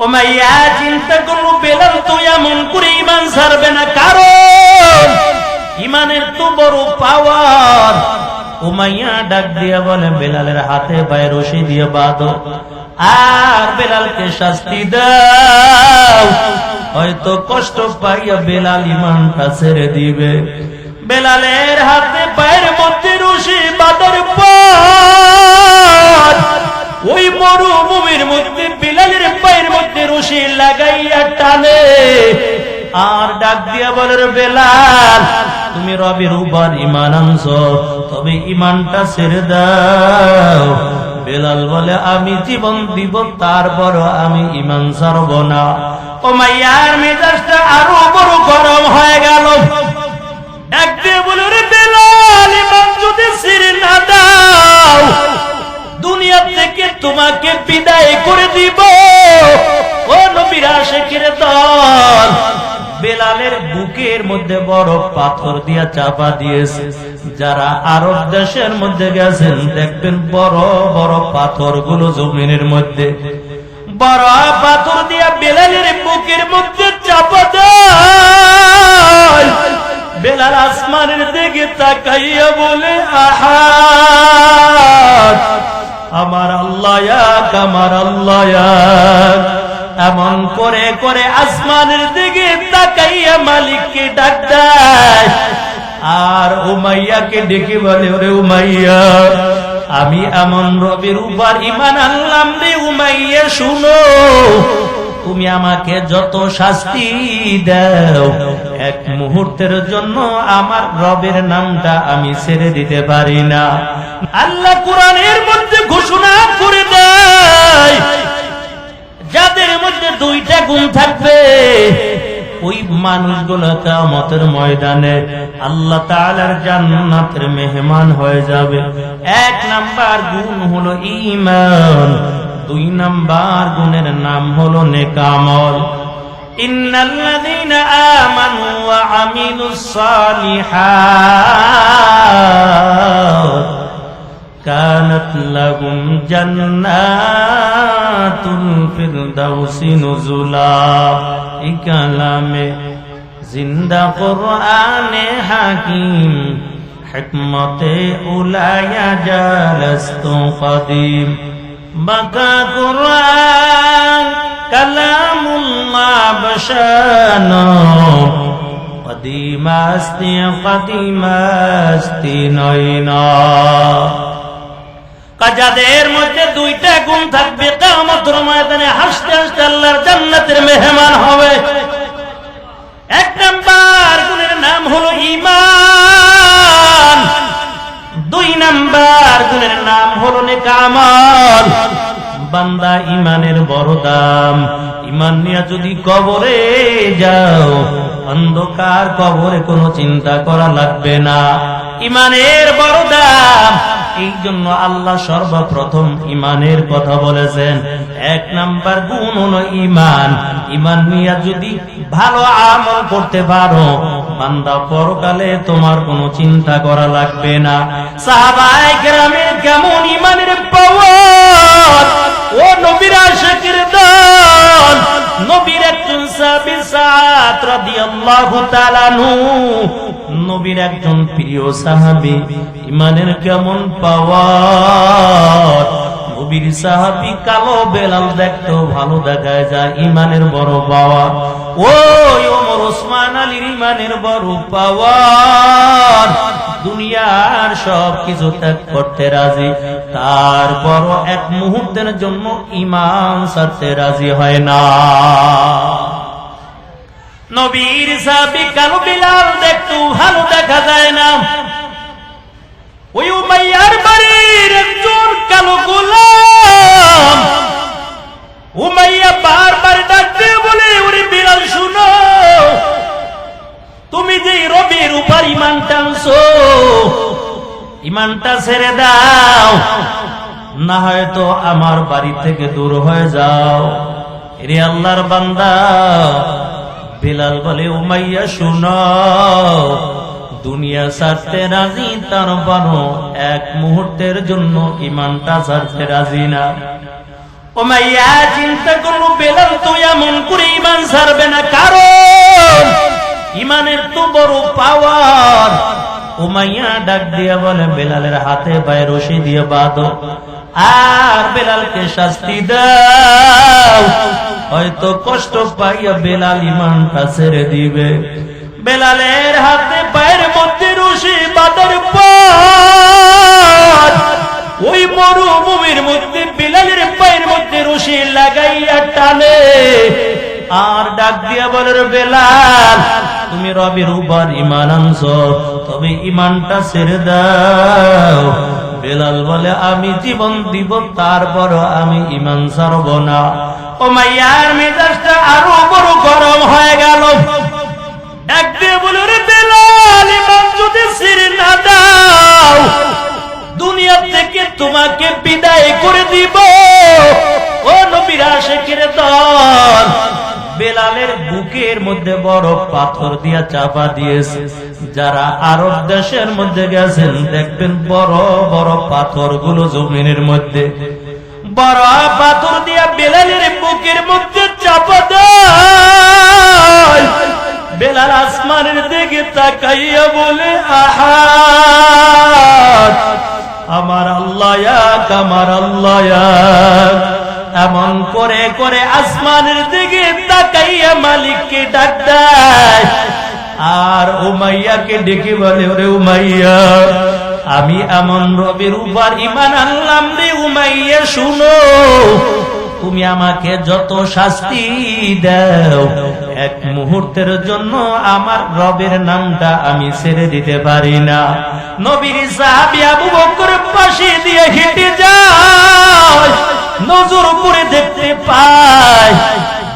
ওমাইয়া চিন্তা করল বেলাল এমন করে ইমান না কারণ ইমানের তো বড় পাওয়ার ডাক দিয়া বলে, বেলালের হাতে পায়ে রশি দিয়ে বাঁধো। আর বেলালকে শাস্তি দাও। হয়তো কষ্ট পাইয়া বেলাল ইমানটা ছেড়ে দিবে। বেলালের হাতে পায়ের মধ্যে রশি বাঁধার পর ওই মরুভূমির মধ্যে বিলালের পায়ের মধ্যে রশি লাগাইয়া টানে। আর ডাক দিয়া বলে বেলাল, তুমি রবির উপর ইমান আনছ, তবে ইমানটা ছেড়ে দাও। বেলাল বলে, আমি জীবন দিব, তারপর আমি ইমান ছাড়ব না। ও মাইয়ার মেজাজটা আরও বড় গরম হয়ে গেল। ডাক দিয়ে বলে বেলাল, ইমান যদি ছেড়ে না তোমাকে বিদায় করে দিব। ও নবীরা দল, বেলালের বুকের মধ্যে বড় পাথর দিয়া চাপা দিয়েছে। যারা আরব দেশের মধ্যে গেছেন, দেখবেন বড় বড় পাথরগুলো জমিনের মধ্যে। বড় পাথর দিয়া বেলালের বুকের মধ্যে চাপা দেয়। বেলাল আসমানের দিকে তাকাইয়া বলে আহাদ আমার আল্লাহ আমার আল্লাহ। এমন করে করে আসমানের দিকে তাকাইয়া মালিককে ডাক আর উমাইয়াকে ডেকে বলে, ওরে উমাইয়া, আমি এমন রবির উপর ইমান আনলাম রে উমাইয়া, শুনো, তুমি আমাকে যত শাস্তি দাও, এক মুহূর্তের জন্য আমার রবের নামটা আমি ছেড়ে দিতে পারি না আল্লাহ কোরআনের মধ্যে ঘোষণা করে দেয়, যাদের মধ্যে দুইটা গুণ থাকবে, ওই মানুষগুলো কামতের ময়দানে আল্লাহ তাআলার জান্নাতের মেহমান হয়ে যাবে। এক নাম্বার গুণ হলো ঈমান, দুই নাম্বার গুণের নাম হলো নেকামল ইন্নাল্লাযীনা আমানু ওয়া كانت لهم جنات الفردوس نزلا এই কালামে জিন্দা কোরআন হাকিম হিকমতে উলায়া জালস্ত কদিম বাকা কোরআন কালামুল্লাহ বশানো قديم استي قديم استي কাজাদের মধ্যে দুইটা গুণ থাকবে। কামতর ময়দানে হাসতে হাসতে আল্লাহর জান্নাতের মেহমান হবে। এক নাম্বার গুণের নাম হলো ঈমান। দুই নাম্বার গুণের নাম হলো নেকামল বান্দা ইমানের বড় দাম। ইমান নিয়ে যদি কবরে যাও, অন্ধকার কবরে কোনো চিন্তা করা লাগবে না। ইমানের বড় দাম। এই জন্য আল্লাহ সর্বপ্রথম ইমানের কথা বলেছেন। এক নাম্বার গুণ হলো ইমান ইমান নিয়ে যদি ভালো আমল করতে পারো, বান্দা পরকালে তোমার কোনো চিন্তা করা লাগবে না। সাহাবায়ে গ্রামের কেমন ইমানের পাওয়ার? ও নবীরা শেখের দল নবীর একজন সাহাবী সাদ রাদিয়াল্লাহু তাআলা আনহু নবীর একজন প্রিয় সাহাবী। ইমানের কেমন পাওয়ার? নবীর সাহাবী কালো বেলাল দেখতো ভালো দেখা যায় ইমানের বড় পাওয়ার। ওসমান আলীর ইমানের বড় পাওয়ার। দুনিয়ার সব কিছু ত্যাগ করতে রাজি। তারপর এক মুহূর্তের জন্য ইমান ছাড়তে রাজি হয় না। নবীর সাহাবী কালো বিলাল দেখতো, ভালো দেখা যায় না। ওই উমাইয়ার বাড়ির একজন কালো গোলাম। উমাইয়া বারবার ডাকতে বলে, ওরে বিলাল, শুনো, তুমি যে রবির উপর ইমান টানছো ইমানটা ছেড়ে দাও, না হয়তো আমার বাড়ি থেকে দূর হয়ে যাও। রে আল্লাহর বান্দা বিলাল বলে, উমাইয়া, শুনো, দুনিয়া ছাড়তে রাজি, তার বানো এক মুহূর্তের জন্য ইমানটা ছাড়তে রাজি না। ওমাইয়া চিন্তা করল, বেলাল তো এমন করে ইমান ছাড়বে না, কারণ ইমানের তো বড় পাওয়ার উমাইয়া ডাক দিয়া বলে, বেলালের হাতে পায়ে রশি দিয়ে বাঁধো। আর বেলালকে শাস্তি দাও। হয়তো কষ্ট পাইয়া বেলাল ইমানটা ছেড়ে দিবে। বেলালের হাতে পায়ের মধ্যে রশি বাঁধার পর ওই মরুভূমির মধ্যে বেলালের পায়ের মধ্যে রশি লাগাইয়া টানে। আর ডাক দিয়া বলে, রে বেলাল তুমি রবির উপর ইমান আনছ, তবে ইমানটা ছেড়ে দাও। বেলাল বলে, আমি জীবন দিব তারপর আমি ইমান ছাড়ব না। ও মাইয়ার মেজাজটা আরও বড় গরম হয়ে গেল। ডাক দিয়ে বলে বেলাল, ইমান যদি না দাও, দুনিয়া থেকে তোমাকে বিদায় করে দিব। ও নবীর আশেকের দল বেলালের বুকের মধ্যে বড় পাথর দিয়া চাপা দিয়েছে। যারা আরব দেশের মধ্যে গেছেন, দেখবেন বড় বড় পাথরগুলো জমিনের মধ্যে। বড় পাথর দিয়া বেলালের বুকের মধ্যে চাপা দেয়। বেলাল আসমানের দিকে তাকাইয়া বলে আহাদ আমার আল্লাহ আমার আল্লাহ। এমন করে করে আসমানের দিকে তাকাইয়া মালিককে ডাক দেয়। আর উমাইয়াকে ডেকে বলে, ওরে উমাইয়া, আমি এমন রবির উপর ইমান আনলাম রে উমাইয়া, শুনো তুমি আমাকে যত শাস্তি দাও, এক মুহূর্তের জন্য আমার রবের নামটা আমি ছেড়ে দিতে পারি না। নবীর সাহাবি আবু বকর পাশে দিয়ে হেঁটে যায়, নজর করে দেখতে পায়,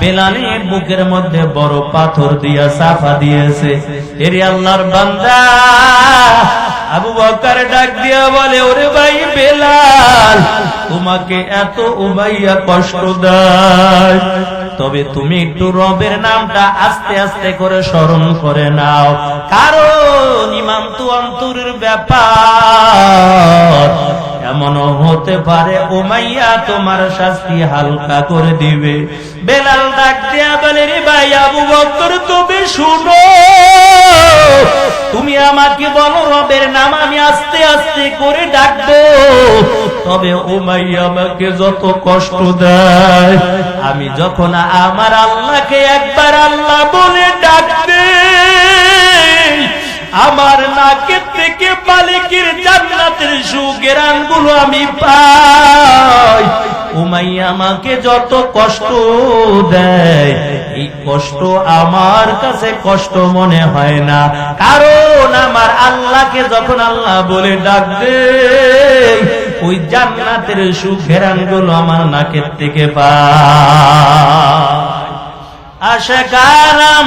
বেলালের বুকের মধ্যে বড় পাথর দিয়া সাফা দিয়েছে। এর আল্লাহর বান্দা আবু বকর ডাক দিয়া বলে, ওরে ভাই বেলাল, তোমাকে এত উমাইয়া কষ্ট দেয়। তবে তুমি একটু রবের নামটা আস্তে আস্তে করে স্মরণ করে নাও। কারণ ইমাম তো অন্তরের ব্যাপার। এমনও হতে পারে, উমাইয়া তোমার শাস্তি হালকা করে দিবে। বেলাল ডাক দিয়া বলে, রে ভাই আবু বকর তুমি শুনো। তুমি আমাকে বলো, রবের নাম আমি আস্তে আস্তে করে ডাকবো। তবে উমাইয়া আমাকে যত কষ্ট দেয়, আমি যখন আমার আল্লাহকে একবার আল্লাহ বলে ডাকবে আমার নাকের থেকে মালিকের জান্নাতের সুগেরানগুলো আমি পাই। উমাইয়া আমাকে যত কষ্ট দেয়, এই কষ্ট আমার কাছে কষ্ট মনে হয় না। কারণ আমার আল্লাহকে যখন আল্লাহ বলে ডাকবে ওই জান্নাতের সুঘেরানগুলো আমার নাকের থেকে পা আশা আশাকারাম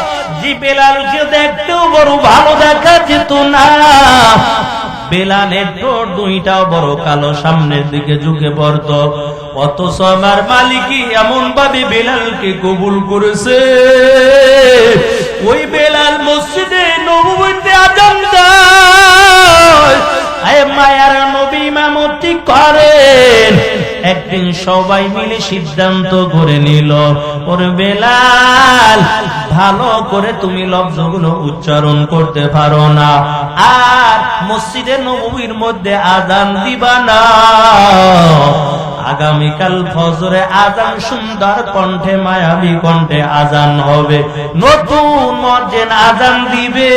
বেলালকে দেখতেও বড় ভালো দেখা যেত না। বেলালের ঠোঁট দুইটাও বড় কালো, সামনের দিকে ঝুঁকে পড়ত। অথচ আমার মালিকই এমন ভাবে বেলালকে কবুল করেছে। ওই বেলাল মসজিদে নবীতে আজান দেয়। মায়ার নবী ইমামতি করেন। একদিন সবাই মিলে সিদ্ধান্ত করে নিল, ওর বেলাল ভালো করে তুমি লব্ধগুলো উচ্চারণ করতে পারো না। আর মসজিদে নবীর মধ্যে আজান দিবা না। আগামীকাল ফজরে আজান সুন্দর কণ্ঠে, মায়াবী কণ্ঠে আজান হবে। নতুন মর্জেন আজান দিবে।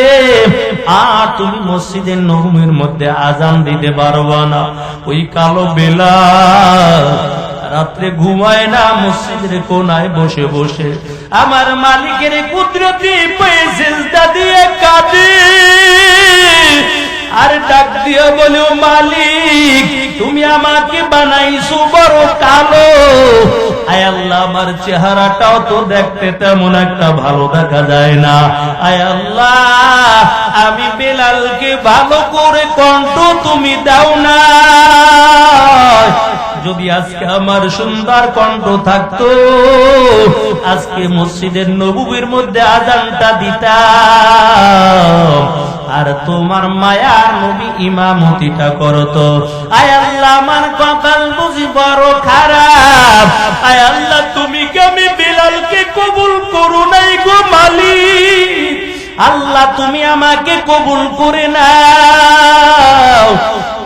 আর তুমি মসজিদের নবমীর মধ্যে আজান দিতে পারবা না। ওই কালো বেলা রাত্রে ঘুমায় না, মসজিদের কোনায় বসে বসে। আমার মালিকের কুদরতি পেয়েছে দিয়ে কাঁদে। আর ডাক দিয়ে বলে মালিক, তুমি আমাকে বানাইছো বড় কালো। আমার চেহারাটাও তো দেখতে তেমন একটা ভালো দেখা যায় না। আয় আল্লাহ, আমি বেলালকে ভালো করে কণ্ঠ তুমি দাও না। যদি আজকে আমার সুন্দর কণ্ঠ থাকতো, আজকে মসজিদের নবুবির মধ্যে আজানটা দিতাম। আর তোমার মায়ার নবী ইমামতিটা করতো। আয় আল্লাহ, আমার কপাল বুঝি বড় খারাপ। আয় আল্লাহ, তুমি কি আমি বিলালকে কবুল করো নাই গো মালিক? আল্লাহ, তুমি আমাকে কবুল করে নাও।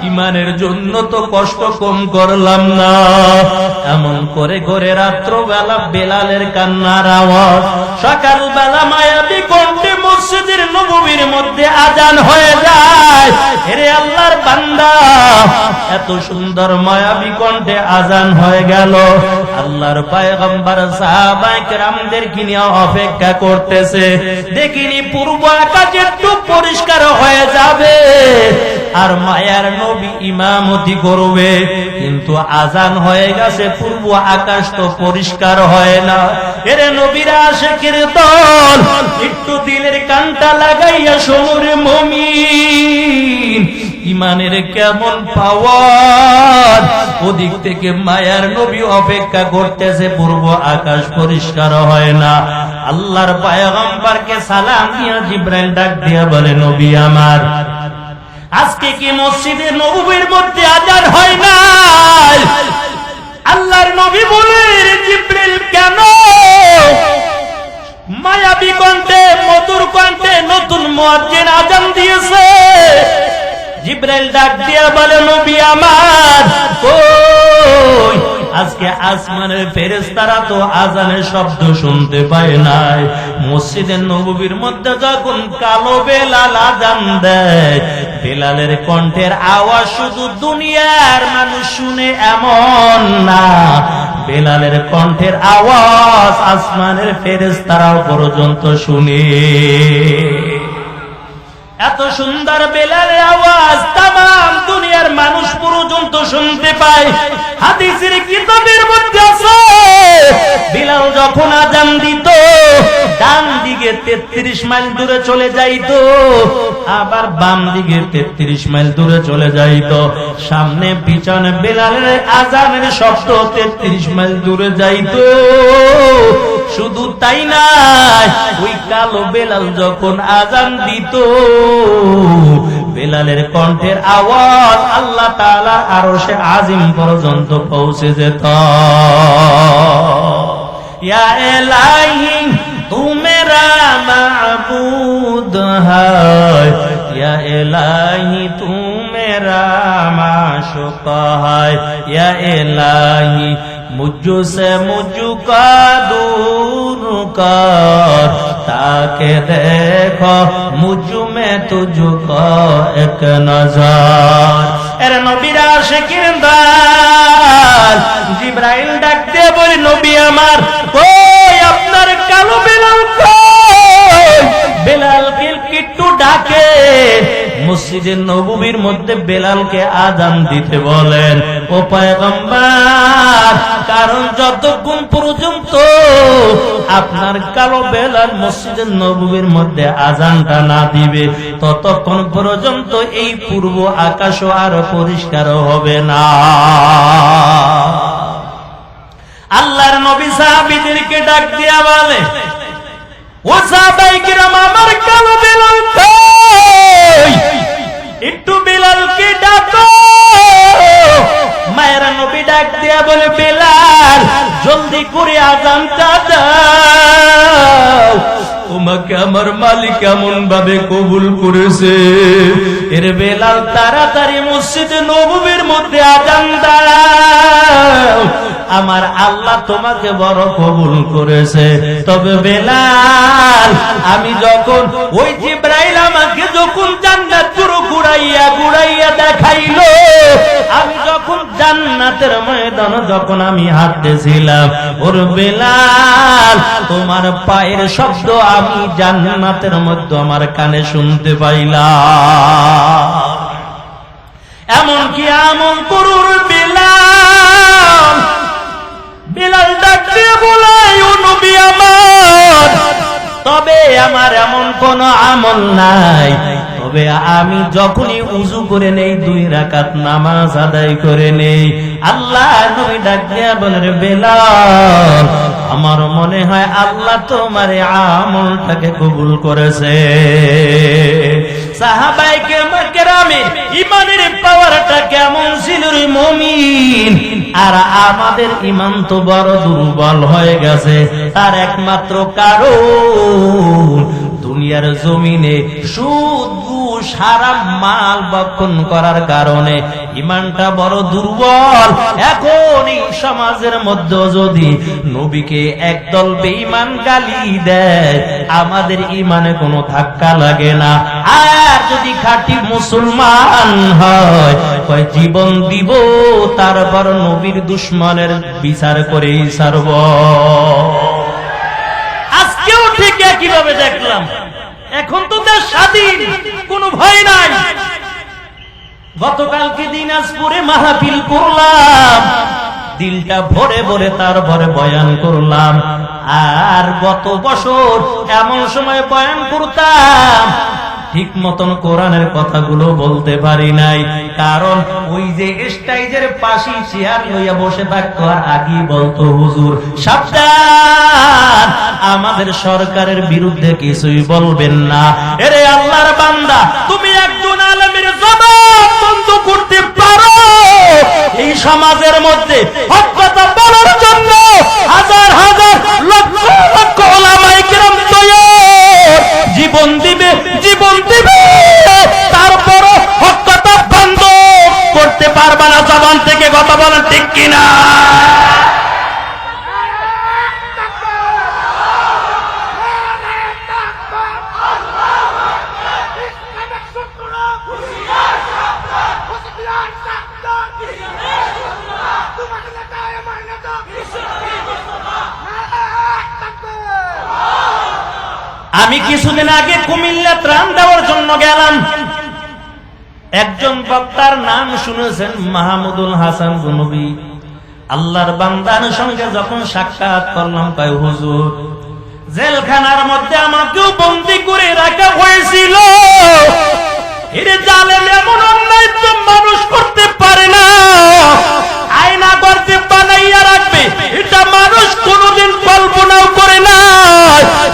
ইমানের জন্য তো কষ্ট কম করলাম না। এমন করে করে রাত্রবেলা বেলালের কান্নার আওয়াজ। সকালবেলা মায়াবী কণ্ঠে মসজিদের নবীর মধ্যে আজান হয়ে যায়। হেরে আল্লাহর বান্দা, এত সুন্দর মায়াবী কণ্ঠে আজান হয়ে গেল। আল্লাহর পায়গম্বর সাহাবায়ে কেরামদের নিয়ে অপেক্ষা করতেছে। দেখিনি পূর্ব আকাশ একটু পরিষ্কার হয়ে যাবে। আর মায়ার নবী ইমামতি করবে। কিন্তু আজান হয়ে গেছে, পূর্ব আকাশ তো পরিষ্কার হয় না। এরে নবীরা আশেকের দল, একটু দিলের কানটা লাগাইয়া শোনুরে মমিন। ইমানের কেমন পাওয়ার? ওদিক থেকে মায়ার নবী অপেক্ষা করতেছে, পূর্ব আকাশ পরিষ্কার হয় না। আল্লাহর পায়গম্বরকে সালাম দিয়া জিব্রাইল ডাক দিয়া বলে, নবী আমার আজকে কি মসজিদে নবীর মধ্যে আজান হয় না? আল্লাহর নবী বলে জিব্রিল, কেন? মায়াবী কণ্ঠে, মধুর কণ্ঠে নতুন মুয়াজ্জিন আজান দিয়েছে। জিব্রাইল ডাক দিয়া বলে, নবী আমার, কই? আজকে আসমানের ফেরেশতারা তো আজানের শব্দ শুনতে পায় নাই। মসজিদের নবীর মধ্যে যখন কালো বেলাল আজান দেয়, বেলালের কণ্ঠের আওয়াজ শুধু দুনিয়ার মানুষ শুনে এমন না, বেলালের কণ্ঠের আওয়াজ আসমানের ফেরেস্তারাও পর্যন্ত শুনে। এত সুন্দর বেলালের আওয়াজ তাম দুনিয়ার মানুষ পর্যন্ত শুনতে পায়। হাদিসের কিতাবের মধ্যে আছে, বিলাল যখন আজান দিত, ডান দিকে তেত্রিশ মাইল দূরে চলে যাইত, আবার বাম দিকে তেত্রিশ মাইল দূরে চলে যাইত। সামনে পিছনে বেলালের আজানের শব্দ তেত্রিশ মাইল দূরে যাইত। শুধু তাই না ওই কালো বেলাল যখন আজান দিত, বেলালের কণ্ঠের আওয়াজ আল্লাহ তাআলা আরও সে আজিম পর্যন্ত পৌঁছে যেত। ইয়া এলাহি তু মেরা মাবুদ হায়। ইয়া এলাহি তু মেরা মাশুক হায়। ইয়া এলাহি मुझ से मुझका दूर कर ताके देखो मुझ में तुझको एक नजर এর নবীরা শেখির দাল জিব্রাইল ডাক দিয়ে বলি নবী আমার কই আপনার কালো বেলাল কই বেলালকে কিট্টু ডাকে মসজিদের নববীর মধ্যে বেলালকে আজান দিতে বলেন, ও পায়গম্বর, কারণ যতক্ষণ পর্যন্ত আপনার কালো বেলাল মসজিদের নববীর মধ্যে আজানটা না দিবে, ততক্ষণ পর্যন্ত এই পূর্ব আকাশও আর পরিষ্কার হবে না। আল্লাহর নবী সাহাবিদেরকে ডাক দিয়া বলে, ও সাহাবাই কিরাম, আমার কালো বেলাল একটু বেলালকে ডাকো। মায়েরা নবী ডাক দিয়া বলে, বেলাল, জলদি করে আজানটা দাও। তোমাকে আমার মালিক এমন ভাবে কবুল করেছে। এর বেলাল তাড়াতাড়ি মসজিদ নবীর মধ্যে আজান দাও। আমার আল্লাহ তোমাকে বড় কবুল করেছে। তবে বেলাল, আমি যখন ওই জিব্রাইল আমাকে যখন জান্নাত পুরো ঘুরাইয়া ঘুরাইয়া দেখাইলো, আমি যখন জান্নাতের ময়দান, যখন আমি হাঁটতেছিলাম, ওর বেলাল, তোমার পায়ের শব্দ আমি জান্নাতের মধ্যে আমার কানে শুনতে পাইলাম। এমন কি আমল করুর বিলাল বিলাল ডাক দিয়ে বলাই ও নবী আমার, তবে আমার এমন কোন আমল নাই তবে আমি যখনই উজু করে নেই, দুই রাকাত নামাজ আদায় করে নেই। আল্লাহ আমার মনে হয় আল্লাহ তোমার আমলটাকে কবুল করেছে। আর আমাদের ইমান তো বড় দুর্বল হয়ে গেছে। তার একমাত্র কারণ, দুনিয়ার জমিনে সুদ হারাম মাল বক্ষণ করার কারণে ইমানটা বড় দুর্বল। এখন এই সমাজের মধ্যে যদি নবীকে একদল বেঈমান গালি দেয়, আমাদের ইমানে কোনো ধাক্কা লাগে না। আর যদি খাঁটি মুসলমান হয় জীবন দিব, তারপর নবীর দুশ্মনের বিচার করেই সারব আজকেও ঠিক একইভাবে দেখলাম। এখন তো দেশ স্বাধীন, কোনো ভয় নাই। গতকালকে দিনাজপুরে মাহফিল করলাম, দিলটা ভরে ভরে তার ভরে বয়ান করলাম। আর গত বছর এমন সময় বয়ান করতাম ঠিক মতন কোরআনের কথাগুলো বলতে পারি নাই। কারণ ওই যে স্টাইজের পাশে চেয়ার লইয়া বসে থাকতো, আর আগেই বলতো, হুজুর, সাবধান, আমাদের সরকারের বিরুদ্ধে কিছুই বলবেন না। এরে আল্লাহর বান্দা, তুমি একজন আলমের জবাব বন্ধ করতে পারো। এই সমাজের মধ্যে হক বলার জন্য হাজার হাজার লক্ষ লক্ষ তৈয়ার জীবন দিবে জীবন দিবে। তারপর হক বন্ধ। করতে পারবা না জবান থেকে কথা বলেন ঠিক কিনা? আমি কিছুদিন আগে কুমিল্লা ত্রাণ দেওয়ার জন্য গেলাম। একজন বক্তার নাম শুনেছেন মাহমুদুল হাসান গুনবী। আল্লাহর বান্দার সঙ্গে যখন সাক্ষাৎ করলাম, কয়, হুজুর, জেলখানার মধ্যে আমাকেও বন্দি করে রাখা হয়েছিল। এর জালেম এমন অন্যায় তো মানুষ করতে পারে না। আয়না করতে বানাইয়া রাখবে। এটা মানুষ কোনোদিন কল্পনাও করে না।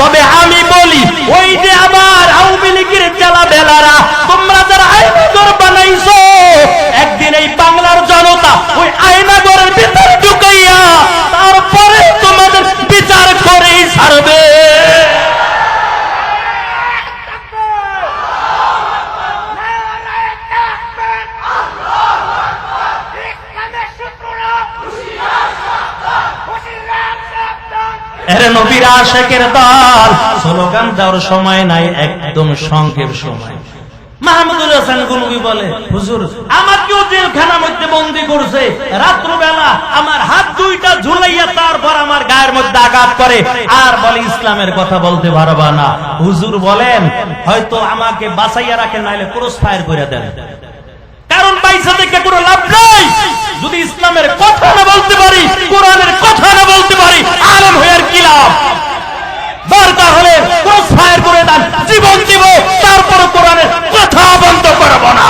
তবে আমি বলি ওই যে আমার আওয়ামী লীগের জেলা বেলারা আমার গায়ের মধ্যে আঘাত করে। আর বলে, ইসলামের কথা বলতে পারবা না। হুজুর বলেন, হয়তো আমাকে বাঁচাইয়া রাখেন, নাইলে ক্রস ফায়ার করে দেন। কারণ পয়সা থেকে কোনো লাভ নাই। যদি ইসলামের কথা না বলতে পারি, কোরআনের কথা না বলতে পারি, আলম হয়ে আর কি লাভ? দরকার হলে ফায়ার করে দেন, জীবন দিব, তারপর কোরআনের কথা বন্ধ করব না।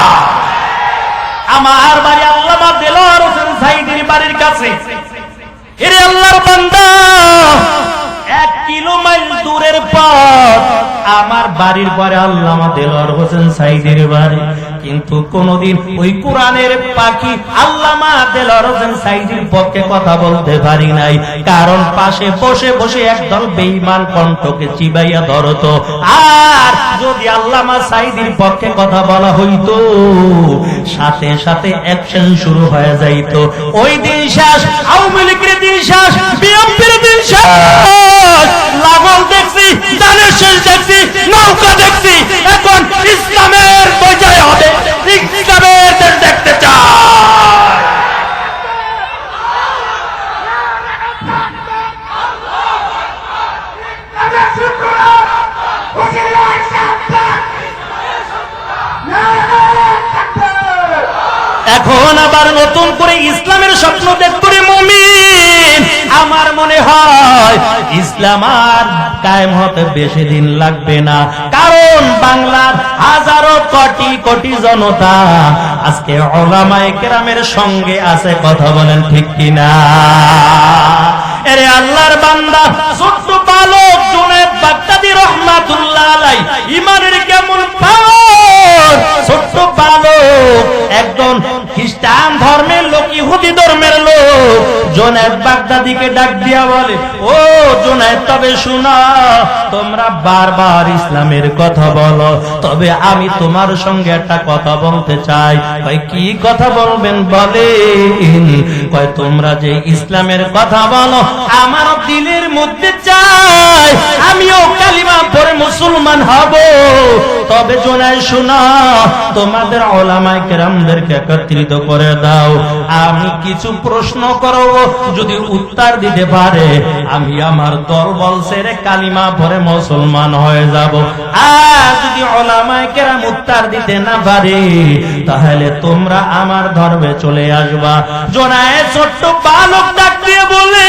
আমার বাড়ি আল্লামা বাড়ির কাছে। এরে আল্লাহর বান্দা, এক কিলো মাইল দূরের পথ, আমার বাড়ির পরে আল্লামা দেলোয়ার হোসেন সাইদের বাড়ি। কিন্তু কোনদিন ওই কোরআনের পাখি আল্লামা হোসেন পক্ষে কথা বলতে পারি নাই। কারণ পাশে বসে বসে একদল বেঈমান কণ্ঠকে চিবাইয়া ধরতো। আর যদি আল্লামা সাইদির পক্ষে কথা বলা হইতো, সাথে সাথে অ্যাকশন শুরু হয়ে যাইতো। ওই দিন শেষ, আওয়ামী লীগের দিন শেষ, বিএনপির দিন শেষ লাঙ্গল দেখছি জানের শেষ দেখছি, নৌকা দেখছি। এখন ইসলামের পর্যায়ে হবে। ইসলামের দেশ দেখতে চায় এখন আবার নতুন করে ইসলামের স্বপ্ন দেখতে মুমিন। আমার মনে হয় ইসলাম আর কায়েম হতে বেশি দিন লাগবে না। কারণ বাংলার হাজারো কোটি কোটি জনতা আজকে ওলামায়ে কেরামের সঙ্গে আছে, কথা বলেন ঠিক কিনা? এরে আল্লাহর বান্দা, ছোট্ট বালক জুনেদ বাগদাদি রহমাতুল্লাহ আলাই ইমানের কেমন পাওয়ার? ইসলামের কথা বলো আমি তোমার সঙ্গে একটা কথা বলতে চাই। কি কথা বলবেন বলে তোমরা যে ইসলামের কথা বলো, আমার দিলের মধ্যে চাই, আমিও কালিমা পরে মুসলমান হব। তবে জোনায় শোনা তোমাদের ওলামায় কেরামদেরকে একত্রিত করে দাও। আমি কিছু প্রশ্ন যদি উত্তর দিতে পারে, আমি আমার দল বল ছেড়ে কালিমা মুসলমান হয়ে যাব। আর যদি ওলামায় কেরাম উত্তর দিতে না পারে, তাহলে তোমরা আমার ধর্মে চলে আসবা। জোনায় ছোট্ট বালক ডাক দিয়ে বলে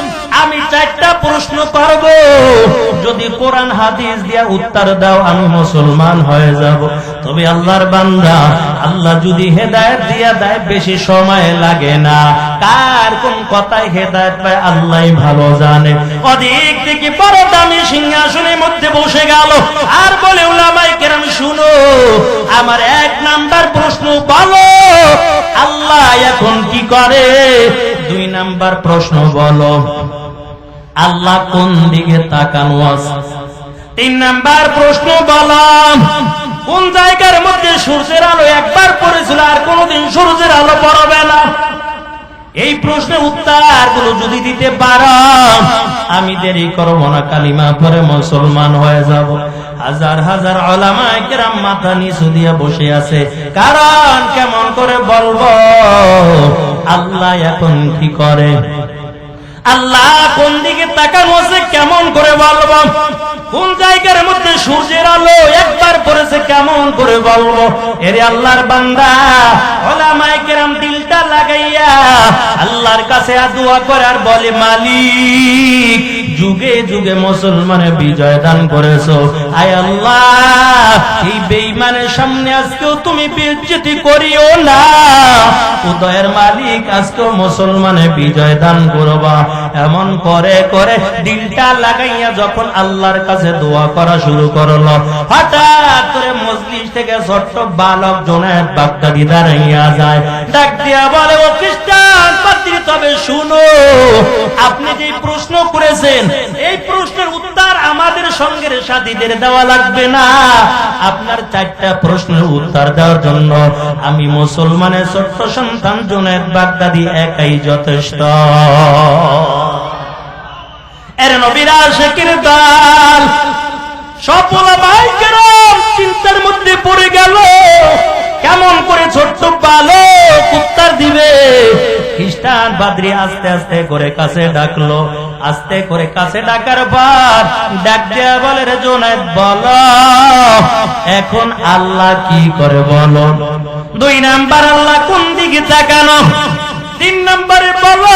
আমি চারটা প্রশ্ন করব যদি কোরআন, হাদিস দিয়া উত্তর দাও, আমি মুসলমান হয়ে যাব। তবে আল্লাহর বান্দা, আল্লাহ যদি হেদায়েত দিয়া দেয়, বেশি সময় লাগে না। কার কোন কথায় হেদায়েত পায় আল্লাহ ভালো জানে। অধিক থেকে বড় দামি সিংহাসনের মধ্যে বসে গেল। আর বলে উলামাই কেরাম, শুনো, আমার এক নাম্বার প্রশ্ন বলো। আল্লাহ এখন কি করে? দুই নাম্বার প্রশ্ন বলো। আল্লাহ কোন দিকে তাকানো আছে তিন নাম্বার প্রশ্ন বললাম, কোন জায়গার মধ্যে সূর্যের আলো একবার পড়েছিল আর কোনদিন সূর্যের আলো পড়বে না? এই প্রশ্নের উত্তরগুলো যদি দিতে পারো, আমি দেরি করব না, কালিমা পরে মুসলমান হয়ে যাব। হাজার হাজার ওলামায়ে কেরাম মাথা নিচু দিয়ে বসে আছে। কারণ কেমন করে বলব, আল্লাহ এখন কি করে? আল্লাহ কোন দিকে তাকানো আছে, কেমন করে বলব? কোন জায়গার মধ্যে সূর্যের আলো একবার পড়েছে, কেমন করে বলব? এরে আল্লাহর বান্দা, ওলামায়ে কেরাম দিলটা লাগাইয়া আল্লাহর কাছে দোয়া করে আর বলে, মালিক, যুগে যুগে মুসলমানে বিজয় দান করেছ। আয় আল্লাহ, এই বেঈমানের সামনে আজকেও তুমি বেজ্জতি করিও না। উদয়ের মালিক আজকেও মুসলমানে বিজয় দান করবা। এমন করে করে দিলটা লাগাইয়া যখন আল্লাহর কাছে দোয়া করা শুরু করল, হঠাৎ করে মজলিস থেকে ছোট্ট বালক জনের বাগদাদি দাঁড়াইয়া যায়। ডাক দিয়া বলে, ও খ্রিস্টান তবে শুনো, আপনি যে প্রশ্ন করেছেন, এই প্রশ্নের উত্তর আমাদের সঙ্গের সাথীদের দেওয়া লাগবে না। আপনার চারটা প্রশ্নের উত্তর দেওয়ার জন্য আমি মুসলমানের ছোট্ট সন্তান জনের বাগদাদি একাই যথেষ্ট। চিন্তার মধ্যে পড়ে গেল। কেমন করে ছোট্ট বালক উত্তর দিবে? খ্রিস্টান বাদ্রি আস্তে আস্তে করে কাছে ডাকলো। আস্তে করে কাছে ডাকার পর ডাক দেয়া বলে, রে জোনায়েদ বল, এখন আল্লাহ কি করে বলো? দুই নাম্বার, আল্লাহ কোন দিকে তাকানো? তিন নম্বরে বলো,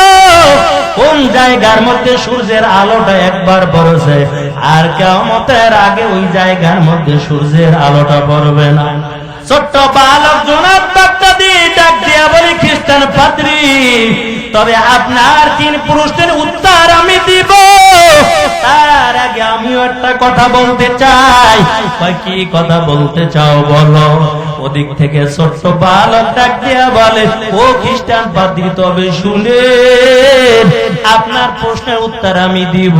কোন জায়গার মধ্যে সূর্যের আলোটা একবার পড়েছে আর কেমতের আগে ওই জায়গার মধ্যে সূর্যের আলোটা পড়বে না। ছোট্ট বালক জনাব বলি, খ্রিস্টান পাত্রী তবে আপনার তিন প্রশ্নের উত্তর আমি দিব। তার আগে আমিও একটা কথা বলতে চাই। কি কথা বলতে চাও বলো? ওদিক থেকে ছোট্ট বালক ডাক দিয়া বলে, ও খ্রিস্টান পাদ্রী তবে শুনে, আপনার প্রশ্নের উত্তর আমি দিব।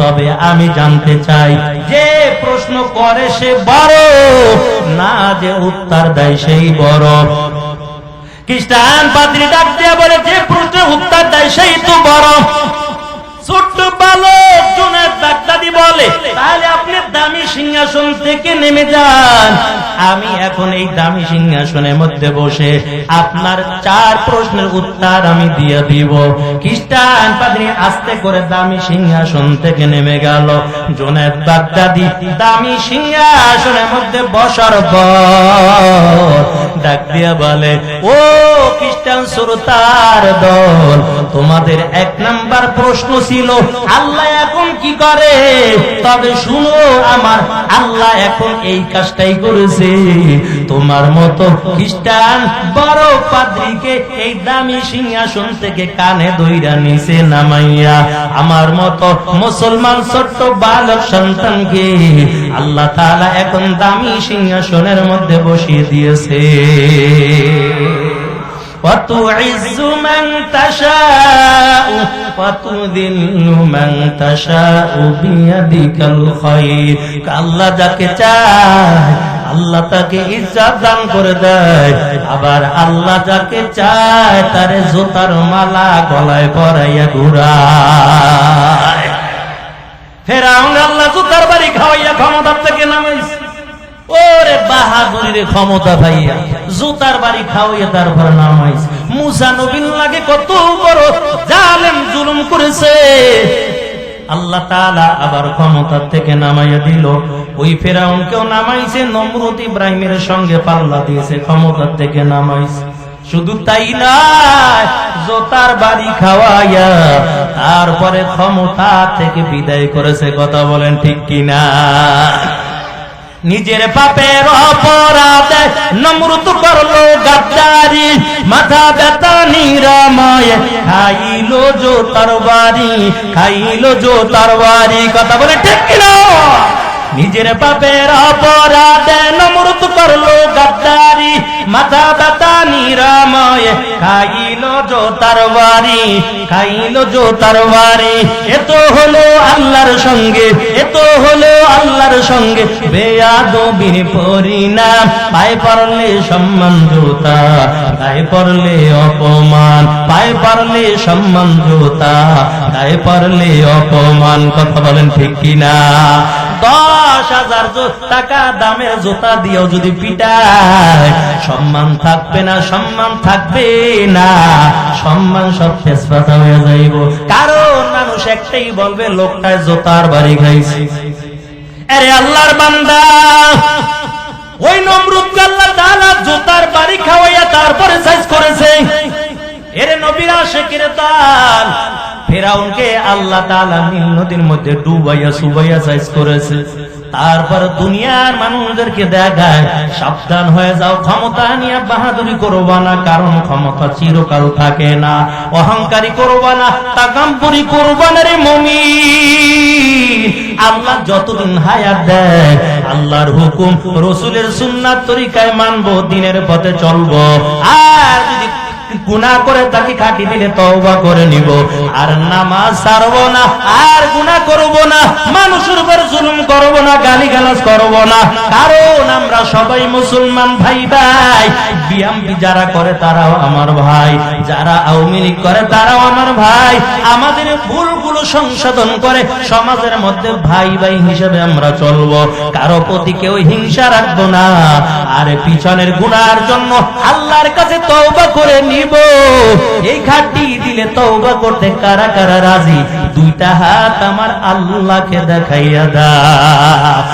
তবে আমি জানতে চাই, যে প্রশ্ন করে সে বড়, না যে উত্তর দেয় সেই বড়। খ্রিস্টান পাদ্রী ডাক দিয়ে বলে, যে প্রশ্নের উত্তর দেয় সেই তো বড়। ছোট্ট বালক বাগদাদি বলে, তাহলে আপনি দামি সিংহাসন থেকে নেমে যান। আমি এখন এই দামি সিংহাসনের মধ্যে বসে আপনার চার প্রশ্নের উত্তর আমি দিয়ে দিব। খ্রিস্টান আস্তে করে দামি সিংহাসন থেকে নেমে গেল। বাগদাদি দামি সিংহাসনের মধ্যে বসার পর ডাক দিয়া বলে, ও খ্রিস্টান শ্রোতার দল, তোমাদের এক নাম্বার প্রশ্ন ছিল। আল্লাহ এখন কি করে? তবে শুনো, আমার আল্লাহ এখন এই কাজটাই করেছে। তোমার মতো খ্রিস্টান বড় পাদ্রীকে এই দামি সিংহাসন থেকে কানে দইরা নিচে নামাইয়া, আমার মতো মুসলমান ছোট্ট বালক সন্তানকে আল্লাহ তাআলা এখন দামি সিংহাসনের মধ্যে বসিয়ে দিয়েছে। وتعز من تشاء وتذل من تشاء بيدك الخير আল্লাহ যাকে চায় আল্লাহ তাকে ইজ্জত দান করে দেয় আবার আল্লাহ যাকে চায় তারে জোতার মালা গলায় পরাইয়া ঘুরায় ফেরাউন আল্লাহ জোতার বাড়ি খাওয়াইয়া ক্ষমতার থেকে নামাইছে ওরে বাহাদুরির ক্ষমতা ভাইয়া, জুতার বাড়ি খাওয়াইয়া তারপর নামাইছে। মুসা নবীন লাগে কত বড় জালেম জুলুম করেছে। আল্লাহ আবার ক্ষমতার থেকে নামাইয়া দিল। ওই ফেরাউনকেও নামাইছে, নমরুদ ইব্রাহিমের সঙ্গে পাল্লা দিয়েছে, ক্ষমতার থেকে নামাইছে। শুধু তাই না জোতার বাড়ি খাওয়াইয়া তারপরে ক্ষমতা থেকে বিদায় করেছে, কথা বলেন ঠিক কিনা? নিজের পাপের অপরাধে নমরুত করল গাদ্দারি, মাথা ব্যথা নিরাময় খাইলো জো তরবারি, খাইলো জো তরবারি। কথা বলে ঠিক নিজের পাপের অপরাধে নমরুত করল গাদ্দারি, মাথা ব্যথা নিরাময় খাইলো জো তরবারি, খাইলো জো তরবারি। এ তো হলো আল্লাহর সঙ্গে, এ তো হলো আল্লাহর সঙ্গে বেয়াদবির পরিণাম পায়ে পড়লে সম্মান জোতা, গায়ে পড়লে অপমান। পায়ে পড়লে সম্মান জোতা, গায়ে পড়লে অপমান। কথা বলেন ঠিক কিনা? দশ হাজার টাকা দামের জোতা দিয়েও যদি পিটায়, সম্মান থাকবে না, সম্মান থাকবে না। সম্মান সব ফেসপাতা হয়ে যাইব। কারণ মানুষ একটাই বলবে লোকটায় জোতার বাড়ি খাইছে। আরে আল্লাহর বান্দা, ওই নমরুদ আল্লাহ তাআলা জুতার বাড়ি খাওয়াইয়া তারপরে সাইজ করেছে। এরে নবীরা শেখের তাল ফেরাউনকে আল্লাহ তাআলা নীল নদীর মধ্যে ডুবাইয়া সুবাইয়া সাইজ করেছে। তারপর দুনিয়ার মানুষদেরকে দেখায়, সাবধান হয়ে যাও, ক্ষমতা নিয়ে বাহাদুরি করবা না, কারণ ক্ষমতা চিরকাল থাকে না। অহংকারী করবা না তাকাম্পুরি করবা না রে মমি আল্লাহ যতদিন হায়াত দেয়, আল্লাহর হুকুম, রসুলের সুন্নাত তরিকায় মানবো, দিনের পথে চলবো। আর যদি গুনাহ করে তাকে কাটি দিলে তওবা করে নিব। আর নামাজ ছাড়বো না, আর গুনাহ করব না, মানুষের উপর জুলুম করব না গালি গালাজ করব না। কারণ আমরা সবাই মুসলমান ভাই ভাই। বিএমপি যারা করে তারাও আমার ভাই। যারা আওয়ামী লীগ করে তারাও আমার ভাই। আমাদের ভুলগুলো সংশোধন করে সমাজের মধ্যে ভাই ভাই হিসেবে আমরা চলবো। কারও প্রতি কেউ হিংসা রাখব না। আর পিছনের গুনার জন্য আল্লাহর কাছে তওবা করে নিব এই খাটি দিলে তওবা করতে কারা কারা রাজি? দুইটা হাত আমার আল্লাহকে দেখাইয়া দা